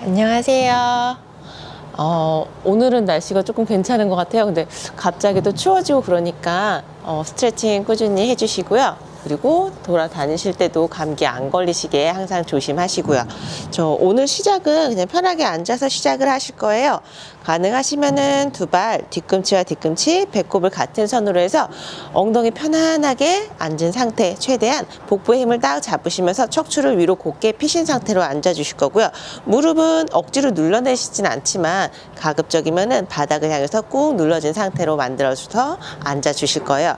안녕하세요. 어, 오늘은 날씨가 조금 괜찮은 것 같아요. 근데 갑자기 또 추워지고 그러니까 어, 스트레칭 꾸준히 해주시고요. 그리고 돌아다니실 때도 감기 안 걸리시게 항상 조심하시고요. 저 오늘 시작은 그냥 편하게 앉아서 시작을 하실 거예요. 가능하시면은 두 발 뒤꿈치와 뒤꿈치, 배꼽을 같은 선으로 해서 엉덩이 편안하게 앉은 상태, 최대한 복부의 힘을 딱 잡으시면서 척추를 위로 곧게 피신 상태로 앉아 주실 거고요. 무릎은 억지로 눌러내시진 않지만 가급적이면은 바닥을 향해서 꾹 눌러진 상태로 만들어서 앉아 주실 거예요.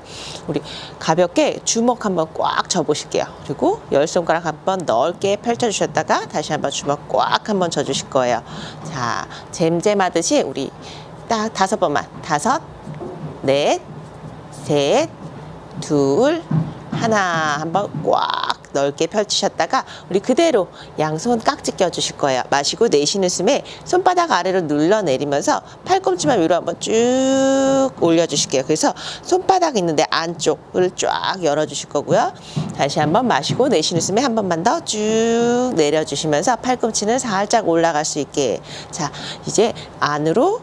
우리 가볍게 주먹 한번 꽉 져보실게요. 그리고 열 손가락 한번 넓게 펼쳐 주셨다가 다시 한번 주먹 꽉 한번 져 주실 거예요. 자, 잼잼하듯이 우리 딱 다섯 번만. 다섯, 넷, 셋, 둘, 하나. 한번 꽉 넓게 펼치셨다가 우리 그대로 양손 깍지 껴주실 거예요. 마시고 내쉬는 숨에 손바닥 아래로 눌러내리면서 팔꿈치만 위로 한번 쭉 올려주실게요. 그래서 손바닥 있는데 안쪽을 쫙 열어주실 거고요. 다시 한번 마시고 내쉬는 숨에 한 번만 더 쭉 내려주시면서 팔꿈치는 살짝 올라갈 수 있게 자 이제 안으로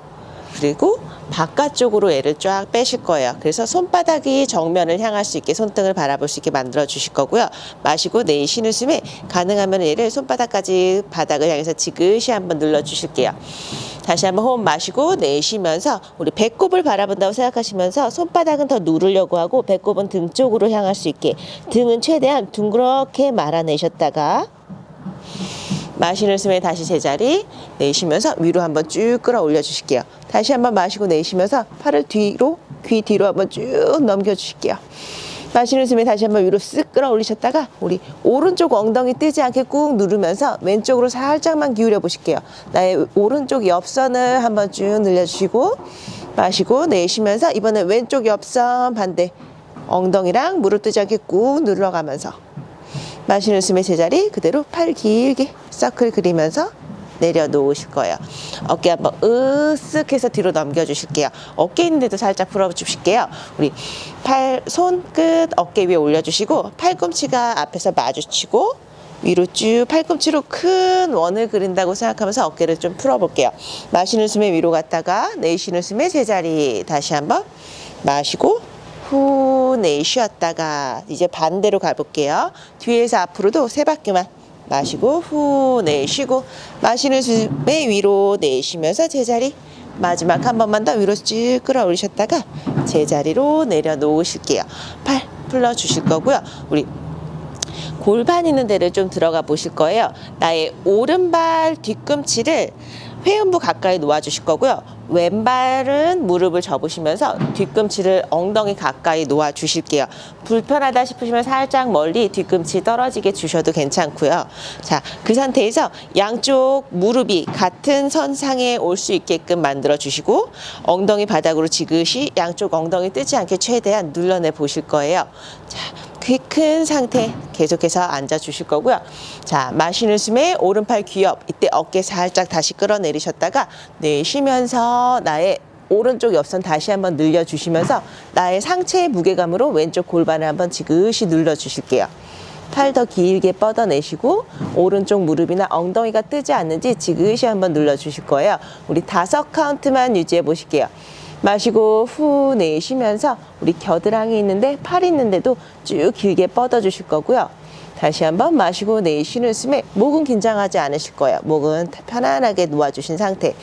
그리고 바깥쪽으로 애를 쫙 빼실 거예요. 그래서 손바닥이 정면을 향할 수 있게 손등을 바라볼 수 있게 만들어 주실 거고요. 마시고 내쉬는 숨에 가능하면 얘를 손바닥까지 바닥을 향해서 지그시 한번 눌러 주실게요. 다시 한번 호흡 마시고 내쉬면서 우리 배꼽을 바라본다고 생각하시면서 손바닥은 더 누르려고 하고 배꼽은 등 쪽으로 향할 수 있게 등은 최대한 둥그렇게 말아내셨다가 마시는 숨에 다시 제자리 내쉬면서 위로 한번 쭉 끌어올려 주실게요. 다시 한번 마시고 내쉬면서 팔을 뒤로 귀 뒤로 한번 쭉 넘겨 주실게요. 마시는 숨에 다시 한번 위로 쓱 끌어올리셨다가 우리 오른쪽 엉덩이 뜨지 않게 꾹 누르면서 왼쪽으로 살짝만 기울여 보실게요. 나의 오른쪽 옆선을 한번 쭉 늘려주시고 마시고 내쉬면서 이번에 왼쪽 옆선 반대 엉덩이랑 무릎 뜨지 않게 꾹 눌러가면서 마시는 숨에 제자리 그대로 팔 길게 서클 그리면서 내려놓으실 거예요. 어깨 한번 으쓱 해서 뒤로 넘겨주실게요. 어깨 있는데도 살짝 풀어주실게요. 우리 팔, 손끝 어깨 위에 올려주시고 팔꿈치가 앞에서 마주치고 위로 쭉 팔꿈치로 큰 원을 그린다고 생각하면서 어깨를 좀 풀어볼게요. 마시는 숨에 위로 갔다가 내쉬는 숨에 제자리 다시 한번 마시고 후 내쉬었다가 이제 반대로 가볼게요. 뒤에서 앞으로도 세 바퀴만 마시고 후 내쉬고 마시는 숨에 위로 내쉬면서 제자리 마지막 한 번만 더 위로 쭉 끌어올리셨다가 제자리로 내려놓으실게요. 팔 풀러 주실 거고요. 우리 골반 있는 데를 좀 들어가 보실 거예요. 나의 오른발 뒤꿈치를 회음부 가까이 놓아 주실 거고요. 왼발은 무릎을 접으시면서 뒤꿈치를 엉덩이 가까이 놓아 주실게요. 불편하다 싶으시면 살짝 멀리 뒤꿈치 떨어지게 주셔도 괜찮고요. 자, 그 상태에서 양쪽 무릎이 같은 선상에 올 수 있게끔 만들어 주시고 엉덩이 바닥으로 지그시 양쪽 엉덩이 뜨지 않게 최대한 눌러내 보실 거예요. 자, 키 큰 상태 계속해서 앉아 주실 거고요. 자, 마시는 숨에 오른팔 귀엽 이때 어깨 살짝 다시 끌어내리셨다가 내쉬면서 나의 오른쪽 옆선 다시 한번 늘려 주시면서 나의 상체의 무게감으로 왼쪽 골반을 한번 지그시 눌러 주실게요. 팔 더 길게 뻗어내시고 오른쪽 무릎이나 엉덩이가 뜨지 않는지 지그시 한번 눌러 주실 거예요. 우리 다섯 카운트만 유지해 보실게요. 마시고 후 내쉬면서 우리 겨드랑이 있는데 팔 있는데도 쭉 길게 뻗어 주실 거고요. 다시 한번 마시고 내쉬는 숨에 목은 긴장하지 않으실 거예요. 목은 편안하게 놓아주신 상태.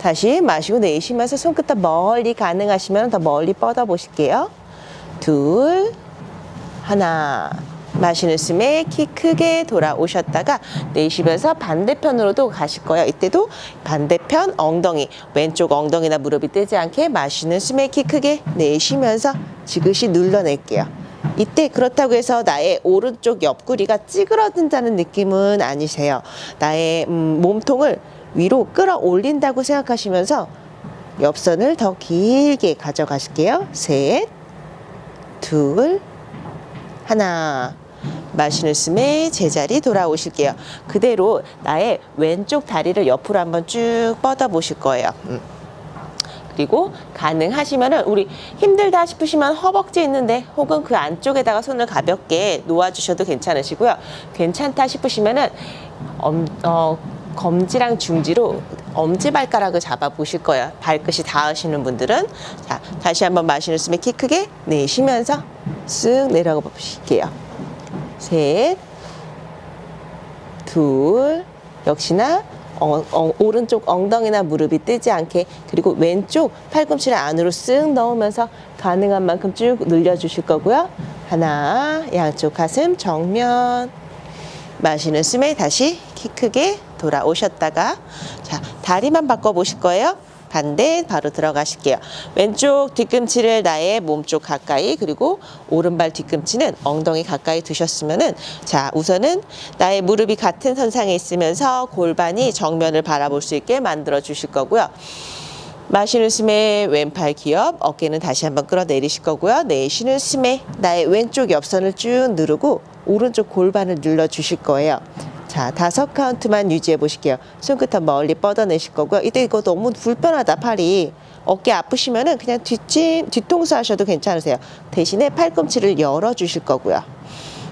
다시 마시고 내쉬면서 손끝 더 멀리 가능하시면 더 멀리 뻗어 보실게요. 둘, 하나. 마시는 숨에 키 크게 돌아오셨다가 내쉬면서 반대편으로도 가실 거예요. 이때도 반대편 엉덩이, 왼쪽 엉덩이나 무릎이 뜨지 않게 마시는 숨에 키 크게 내쉬면서 지그시 눌러낼게요. 이때 그렇다고 해서 나의 오른쪽 옆구리가 찌그러든다는 느낌은 아니세요. 나의 음, 몸통을 위로 끌어올린다고 생각하시면서 옆선을 더 길게 가져가실게요. 셋, 둘, 하나. 마시는 숨에 제자리 돌아오실게요. 그대로 나의 왼쪽 다리를 옆으로 한번 쭉 뻗어 보실 거예요. 음. 그리고 가능하시면은 우리 힘들다 싶으시면 허벅지 있는데 혹은 그 안쪽에다가 손을 가볍게 놓아주셔도 괜찮으시고요. 괜찮다 싶으시면은 엄, 어, 검지랑 중지로 엄지발가락을 잡아 보실 거예요. 발끝이 닿으시는 분들은. 자, 다시 한번 마시는 숨에 키 크게 내쉬면서 쓱 내려가 보실게요. 셋, 둘, 역시나 어, 어, 오른쪽 엉덩이나 무릎이 뜨지 않게 그리고 왼쪽 팔꿈치를 안으로 쓱 넣으면서 가능한 만큼 쭉 늘려주실 거고요. 하나, 양쪽 가슴 정면 마시는 숨에 다시 키 크게 돌아오셨다가 자 다리만 바꿔 보실 거예요. 반대 바로 들어가실게요. 왼쪽 뒤꿈치를 나의 몸쪽 가까이 그리고 오른발 뒤꿈치는 엉덩이 가까이 두셨으면은 자 우선은 나의 무릎이 같은 선상에 있으면서 골반이 정면을 바라볼 수 있게 만들어 주실 거고요. 마시는 숨에 왼팔 기업, 어깨는 다시 한번 끌어내리실 거고요. 내쉬는 숨에 나의 왼쪽 옆선을 쭉 누르고 오른쪽 골반을 눌러 주실 거예요. 자, 다섯 카운트만 유지해 보실게요. 손끝 한 멀리 뻗어내실 거고요. 이때 이거 너무 불편하다, 팔이. 어깨 아프시면은 그냥 뒷짐, 뒤통수 하셔도 괜찮으세요. 대신에 팔꿈치를 열어 주실 거고요.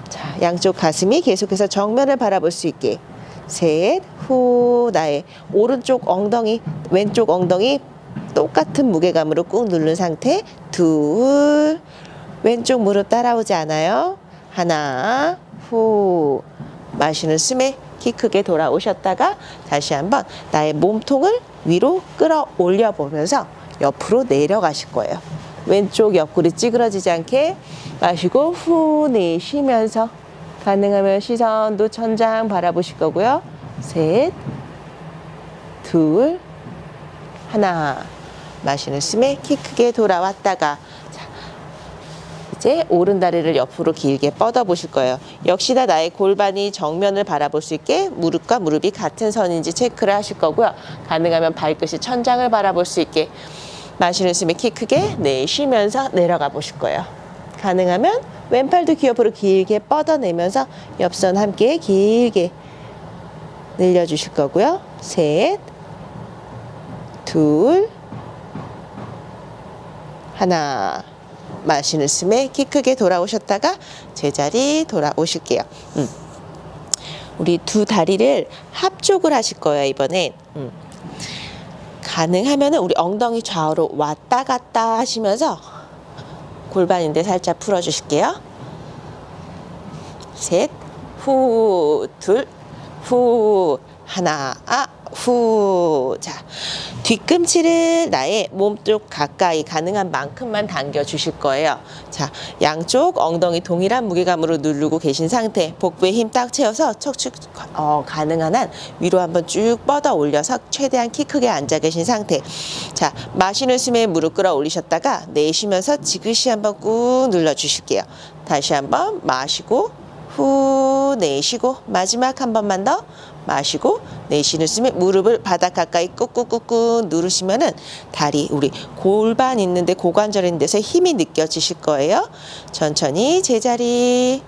자, 양쪽 가슴이 계속해서 정면을 바라볼 수 있게. 셋, 후, 나의 오른쪽 엉덩이, 왼쪽 엉덩이 똑같은 무게감으로 꾹 누른 상태. 둘, 왼쪽 무릎 따라오지 않아요. 하나, 후. 마시는 숨에 키 크게 돌아오셨다가 다시 한번 나의 몸통을 위로 끌어올려 보면서 옆으로 내려가실 거예요. 왼쪽 옆구리 찌그러지지 않게 마시고 후 내쉬면서 가능하면 시선도 천장 바라보실 거고요. 셋, 둘, 하나. 마시는 숨에 키 크게 돌아왔다가 자, 이제 오른 다리를 옆으로 길게 뻗어 보실 거예요. 역시나 나의 골반이 정면을 바라볼 수 있게 무릎과 무릎이 같은 선인지 체크를 하실 거고요. 가능하면 발끝이 천장을 바라볼 수 있게 마시는 숨에 키 크게 내쉬면서 내려가 보실 거예요. 가능하면 왼팔도 귀 옆으로 길게 뻗어내면서 옆선 함께 길게 늘려주실 거고요. 셋, 둘, 하나. 마시는 숨에 키 크게 돌아오셨다가 제자리 돌아오실게요. 음. 우리 두 다리를 합쪽을 하실 거예요, 이번엔. 음. 가능하면 우리 엉덩이 좌우로 왔다 갔다 하시면서 골반인데 살짝 풀어주실게요. 셋, 후, 둘, 후, 하나, 아, 후. 자, 뒤꿈치를 나의 몸쪽 가까이 가능한 만큼만 당겨 주실 거예요. 자, 양쪽 엉덩이 동일한 무게감으로 누르고 계신 상태. 복부에 힘 딱 채워서 척추 어, 가능한 한 위로 한번 쭉 뻗어 올려서 최대한 키 크게 앉아 계신 상태. 자, 마시는 숨에 무릎 끌어 올리셨다가 내쉬면서 지그시 한번 꾹 눌러 주실게요. 다시 한번 마시고 후 내쉬고 마지막 한 번만 더 마시고 내쉬는 숨에 무릎을 바닥 가까이 꾹꾹꾹꾹 누르시면은 다리 우리 골반 있는데 고관절 있는 데서 힘이 느껴지실 거예요. 천천히 제자리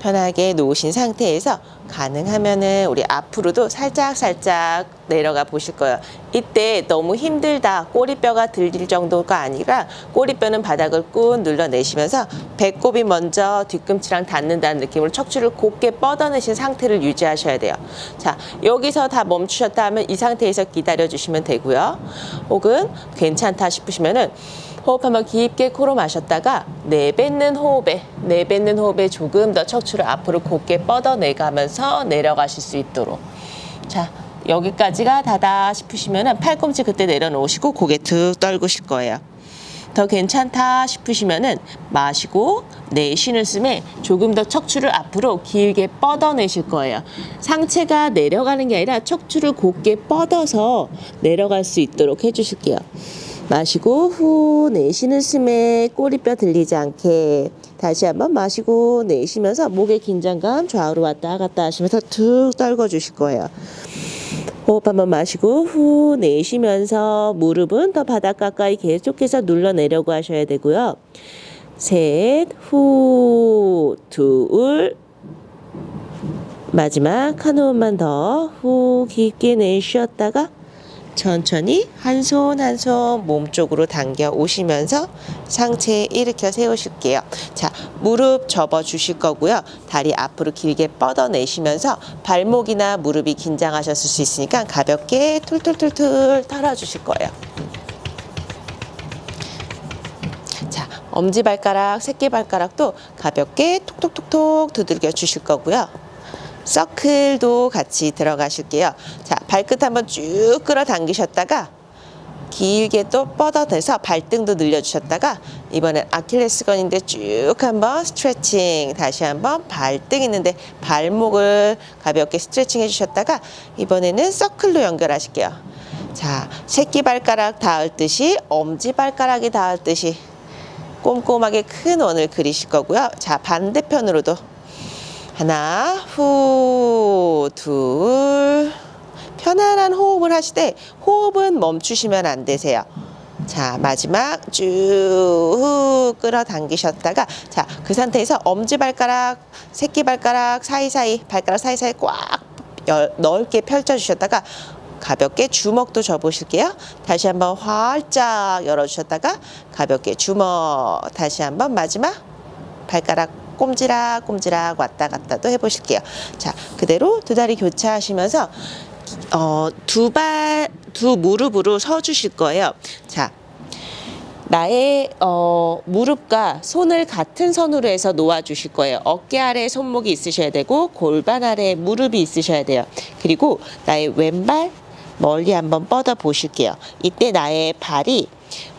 편하게 놓으신 상태에서 가능하면은 우리 앞으로도 살짝 살짝 내려가 보실 거예요. 이때 너무 힘들다 꼬리뼈가 들릴 정도가 아니라 꼬리뼈는 바닥을 꾹 눌러내시면서 배꼽이 먼저 뒤꿈치랑 닿는다는 느낌으로 척추를 곧게 뻗어내신 상태를 유지하셔야 돼요. 자 여기서 다 멈추셨다 하면 이 상태에서 기다려 주시면 되고요. 혹은 괜찮다 싶으시면은 호흡 한번 깊게 코로 마셨다가 내뱉는 호흡에 내뱉는 호흡에 조금 더 척추를 앞으로 곧게 뻗어내가면서 내려가실 수 있도록 자 여기까지가 다다 싶으시면은 팔꿈치 그때 내려놓으시고 고개 툭 떨구실 거예요. 더 괜찮다 싶으시면은 마시고 내쉬는 숨에 조금 더 척추를 앞으로 길게 뻗어내실 거예요. 상체가 내려가는 게 아니라 척추를 곧게 뻗어서 내려갈 수 있도록 해주실게요. 마시고 후 내쉬는 숨에 꼬리뼈 들리지 않게 다시 한번 마시고 내쉬면서 목의 긴장감 좌우로 왔다 갔다 하시면서 툭 떨궈 주실 거예요. 호흡 한번 마시고 후 내쉬면서 무릎은 더 바닥 가까이 계속해서 눌러내려고 하셔야 되고요. 셋, 후, 둘, 마지막 한 호흡만 더 후 깊게 내쉬었다가 천천히 한 손 한 손 몸 쪽으로 당겨 오시면서 상체 일으켜 세우실게요. 자, 무릎 접어 주실 거고요. 다리 앞으로 길게 뻗어내시면서 발목이나 무릎이 긴장하셨을 수 있으니까 가볍게 툴툴툴툴 털어 주실 거예요. 자, 엄지발가락, 새끼발가락도 가볍게 톡톡톡톡 두들겨 주실 거고요. 서클도 같이 들어가실게요. 자, 발끝 한번 쭉 끌어당기셨다가 길게 또 뻗어내서 발등도 늘려주셨다가 이번엔 아킬레스건인데 쭉 한번 스트레칭 다시 한번 발등 있는데 발목을 가볍게 스트레칭 해주셨다가 이번에는 서클로 연결하실게요. 자, 새끼발가락 닿을 듯이 엄지발가락이 닿을 듯이 꼼꼼하게 큰 원을 그리실 거고요. 자, 반대편으로도 하나, 후, 둘. 편안한 호흡을 때 호흡은 멈추시면 안 되세요. 자, 마지막 쭉 끌어당기셨다가 자, 그 상태에서 엄지발가락, 새끼발가락 사이사이, 발가락 사이사이 꽉 열- 넓게 펼쳐주셨다가 가볍게 주먹도 접으실게요. 다시 한번 활짝 열어주셨다가 가볍게 주먹 다시 한번 마지막 발가락 꼼지락 꼼지락 왔다 갔다도 해보실게요. 자 그대로 두 다리 교차하시면서 어, 두 발, 두 무릎으로 서 주실 거예요. 자, 나의 어, 무릎과 손을 같은 선으로 해서 놓아 주실 거예요. 어깨 아래에 손목이 있으셔야 되고 골반 아래에 무릎이 있으셔야 돼요. 그리고 나의 왼발 멀리 한번 뻗어 보실게요. 이때 나의 발이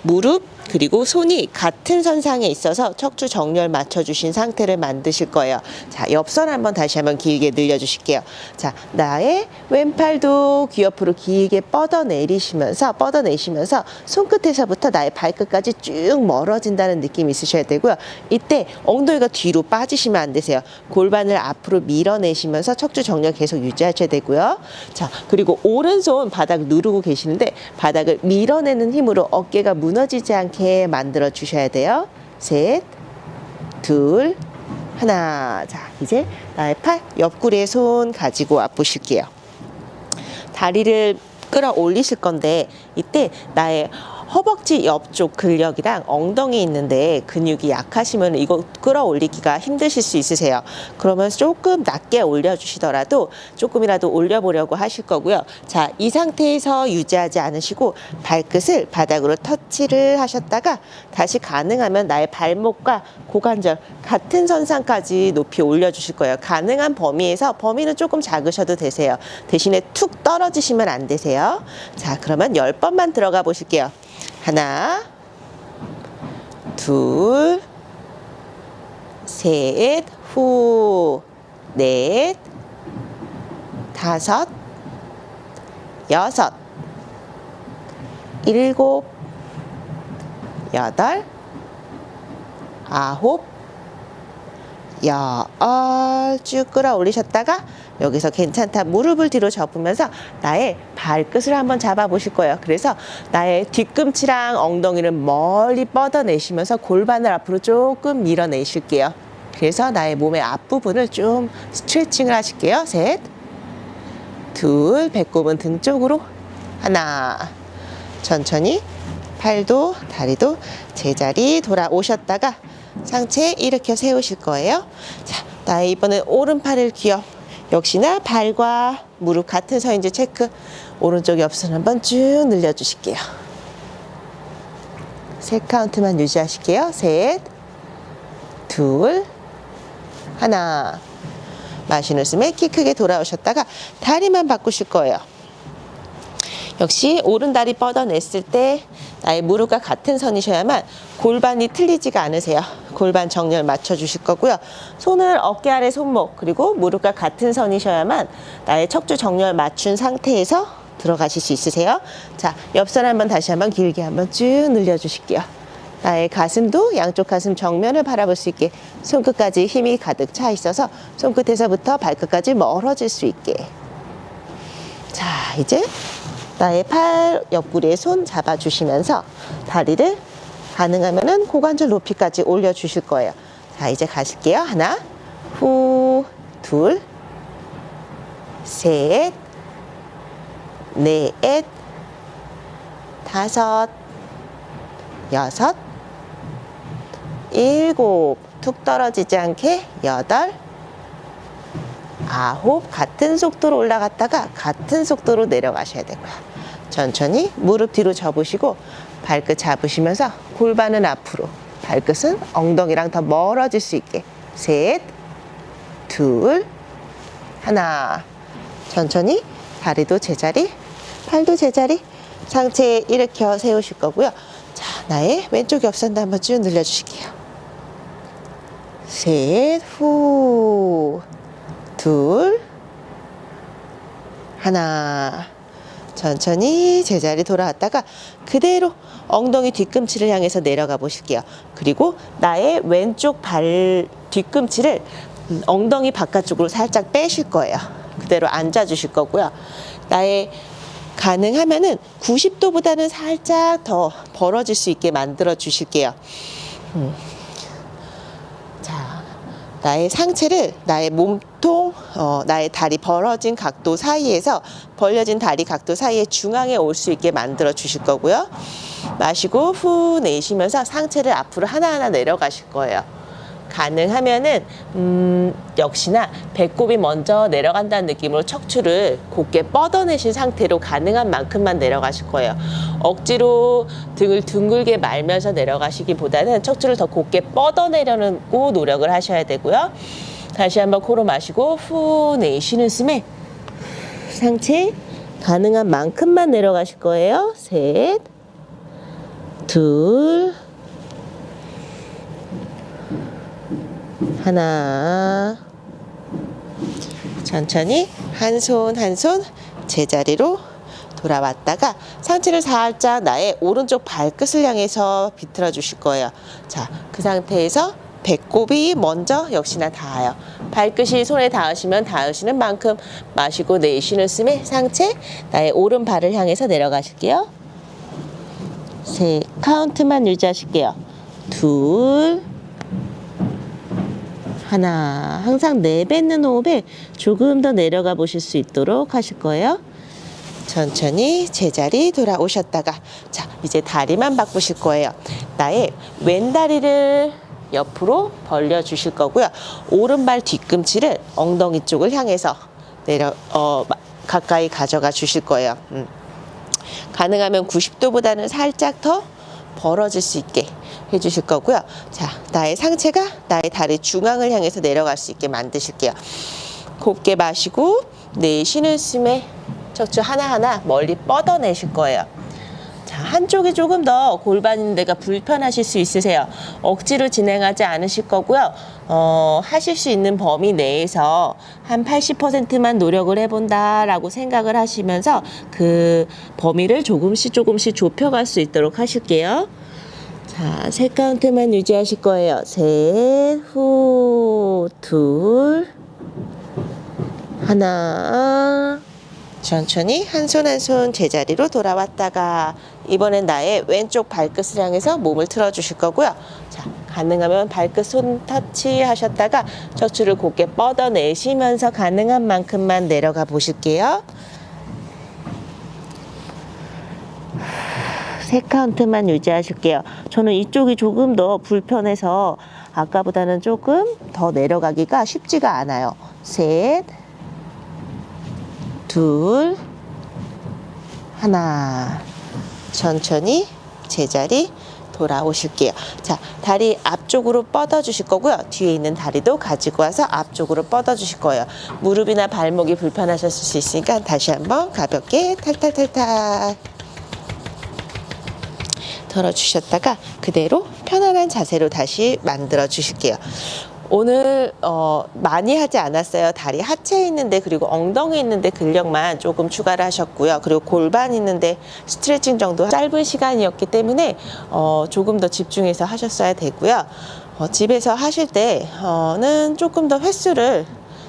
무릎 그리고 손이 같은 선상에 있어서 척추 정렬 맞춰주신 상태를 만드실 거예요. 자, 옆선 한번 다시 한번 길게 늘려주실게요. 자, 나의 왼팔도 귀 옆으로 길게 뻗어 내리시면서 뻗어 내시면서 손끝에서부터 나의 발끝까지 쭉 멀어진다는 느낌이 있으셔야 되고요. 이때 엉덩이가 뒤로 빠지시면 안 되세요. 골반을 앞으로 밀어내시면서 척추 정렬 계속 유지하셔야 되고요. 자, 그리고 오른손 바닥 누르고 계시는데 바닥을 밀어내는 힘으로 어깨가 무너지지 않게 만들어 주셔야 돼요. 셋, 둘, 하나. 자, 이제 나의 팔 옆구리에 손 가지고 와 보실게요. 다리를 끌어 올리실 건데 이때 나의 허벅지 옆쪽 근력이랑 엉덩이 있는데 근육이 약하시면 이거 끌어올리기가 힘드실 수 있으세요. 그러면 조금 낮게 올려주시더라도 조금이라도 올려보려고 하실 거고요. 자, 이 상태에서 유지하지 않으시고 발끝을 바닥으로 터치를 하셨다가 다시 가능하면 나의 발목과 고관절 같은 선상까지 높이 올려주실 거예요. 가능한 범위에서 범위는 조금 작으셔도 되세요. 대신에 툭 떨어지시면 안 되세요. 자, 그러면 열 번만 들어가 보실게요. 하나, 둘, 셋, 후, 넷, 다섯, 여섯, 일곱, 여덟, 아홉, 열. 쭉 끌어올리셨다가 여기서 괜찮다 무릎을 뒤로 접으면서 나의 발끝을 한번 잡아 보실 거예요. 그래서 나의 뒤꿈치랑 엉덩이를 멀리 뻗어내시면서 골반을 앞으로 조금 밀어내실게요. 그래서 나의 몸의 앞부분을 좀 스트레칭을 하실게요. 셋, 둘, 배꼽은 등 쪽으로 하나, 천천히 팔도 다리도 제자리 돌아오셨다가 상체 일으켜 세우실 거예요. 자, 나의 이번엔 오른팔을 기업. 역시나 발과 무릎 같은 서인지 체크. 오른쪽 옆선 한번 쭉 늘려주실게요. 세 카운트만 유지하실게요. 셋, 둘, 하나. 마시는 숨에 키 크게 돌아오셨다가 다리만 바꾸실 거예요. 역시 오른 다리 뻗어냈을 때 나의 무릎과 같은 선이셔야만 골반이 틀리지가 않으세요. 골반 정렬 맞춰주실 거고요. 손을 어깨 아래 손목 그리고 무릎과 같은 선이셔야만 나의 척추 정렬 맞춘 상태에서 들어가실 수 있으세요. 자, 옆선 한번 다시 한번 길게 한번 쭉 늘려주실게요. 나의 가슴도 양쪽 가슴 정면을 바라볼 수 있게 손끝까지 힘이 가득 차 있어서 손끝에서부터 발끝까지 멀어질 수 있게 자, 이제 나의 팔 옆구리에 손 잡아주시면서 다리를 가능하면은 고관절 높이까지 올려주실 거예요. 자, 이제 가실게요. 하나, 후, 둘, 셋, 넷, 다섯, 여섯, 일곱, 툭 떨어지지 않게 여덟, 아홉, 같은 속도로 올라갔다가 같은 속도로 내려가셔야 되고요. 천천히 무릎 뒤로 접으시고 발끝 잡으시면서 골반은 앞으로, 발끝은 엉덩이랑 더 멀어질 수 있게. 셋, 둘, 하나. 천천히 다리도 제자리, 팔도 제자리, 상체 일으켜 세우실 거고요. 자, 나의 왼쪽 옆선도 한번 쭉 늘려주실게요. 셋, 후, 둘, 하나. 천천히 제자리 돌아왔다가 그대로 엉덩이 뒤꿈치를 향해서 내려가 보실게요. 그리고 나의 왼쪽 발 뒤꿈치를 음, 엉덩이 바깥쪽으로 살짝 빼실 거예요. 그대로 앉아 주실 거고요. 나의 가능하면은 90도보다는 살짝 더 벌어질 수 있게 만들어 주실게요. 음. 자, 나의 상체를 나의 몸통, 어, 나의 다리 벌어진 각도 사이에서 벌려진 다리 각도 사이에 중앙에 올 수 있게 만들어 주실 거고요. 마시고 후 내쉬면서 상체를 앞으로 하나하나 내려가실 거예요. 가능하면은 음, 역시나 배꼽이 먼저 내려간다는 느낌으로 척추를 곧게 뻗어내신 상태로 가능한 만큼만 내려가실 거예요. 억지로 등을 둥글게 말면서 내려가시기보다는 척추를 더 곧게 뻗어내려고 노력을 하셔야 되고요. 다시 한번 코로 마시고 후 내쉬는 숨에 상체 가능한 만큼만 내려가실 거예요. 셋, 둘, 하나. 천천히 한 손 한 손 제자리로 돌아왔다가 상체를 살짝 나의 오른쪽 발끝을 향해서 비틀어 주실 거예요. 자, 그 상태에서 배꼽이 먼저 역시나 닿아요. 발끝이 손에 닿으시면 닿으시는 만큼 마시고 내쉬는 숨에 상체 나의 오른 발을 향해서 내려가실게요. 세 카운트만 유지하실게요. 둘, 하나. 항상 내뱉는 호흡에 조금 더 내려가 보실 수 있도록 하실 거예요. 천천히 제자리 돌아오셨다가 자 이제 다리만 바꾸실 거예요. 나의 왼 다리를 옆으로 벌려 주실 거고요. 오른발 뒤꿈치를 엉덩이 쪽을 향해서 내려 어 마- 가까이 가져가 주실 거예요. 음. 가능하면 90도보다는 살짝 더 벌어질 수 있게 해주실 거고요. 자, 나의 상체가 나의 다리 중앙을 향해서 내려갈 수 있게 만드실게요. 곱게 마시고 내쉬는 숨에 척추 하나하나 멀리 뻗어내실 거예요. 자, 한쪽이 조금 더 골반 데가 불편하실 수 있으세요. 억지로 진행하지 않으실 거고요. 어, 하실 수 있는 범위 내에서 한 80%만 노력을 해본다라고 생각을 하시면서 그 범위를 조금씩 조금씩 좁혀갈 수 있도록 하실게요. 자, 세 카운트만 유지하실 거예요. 셋, 후, 둘, 하나. 천천히 한 손 한 손 제자리로 돌아왔다가 이번엔 나의 왼쪽 발끝을 향해서 몸을 틀어 주실 거고요. 자, 가능하면 발끝 손 터치 하셨다가 척추를 곧게 뻗어 내쉬면서 가능한 만큼만 내려가 보실게요. 세 카운트만 유지하실게요. 저는 이쪽이 조금 더 불편해서 아까보다는 조금 더 내려가기가 쉽지가 않아요. 셋, 둘, 하나. 천천히 제자리 돌아오실게요. 자, 다리 앞쪽으로 뻗어 주실 거고요. 뒤에 있는 다리도 가지고 와서 앞쪽으로 뻗어 주실 거예요. 무릎이나 발목이 불편하셨을 수 있으니까 다시 한번 가볍게 탈탈탈탈 덜어 주셨다가 그대로 편안한 자세로 다시 만들어 주실게요. 오늘 어, 많이 하지 않았어요. 다리 하체 있는데 그리고 엉덩이 있는데 근력만 조금 추가를 하셨고요. 그리고 골반 있는데 스트레칭 정도 짧은 시간이었기 때문에 어, 조금 더 집중해서 하셨어야 되고요. 어, 집에서 하실 때는 조금 더 횟수를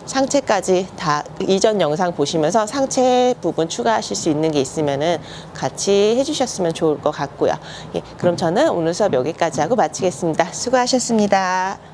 상체까지 다 이전 영상 보시면서 상체 부분 추가하실 수 있는 게 있으면은 같이 해주셨으면 좋을 것 같고요. 예, 그럼 저는 오늘 수업 여기까지 하고 마치겠습니다. 수고하셨습니다.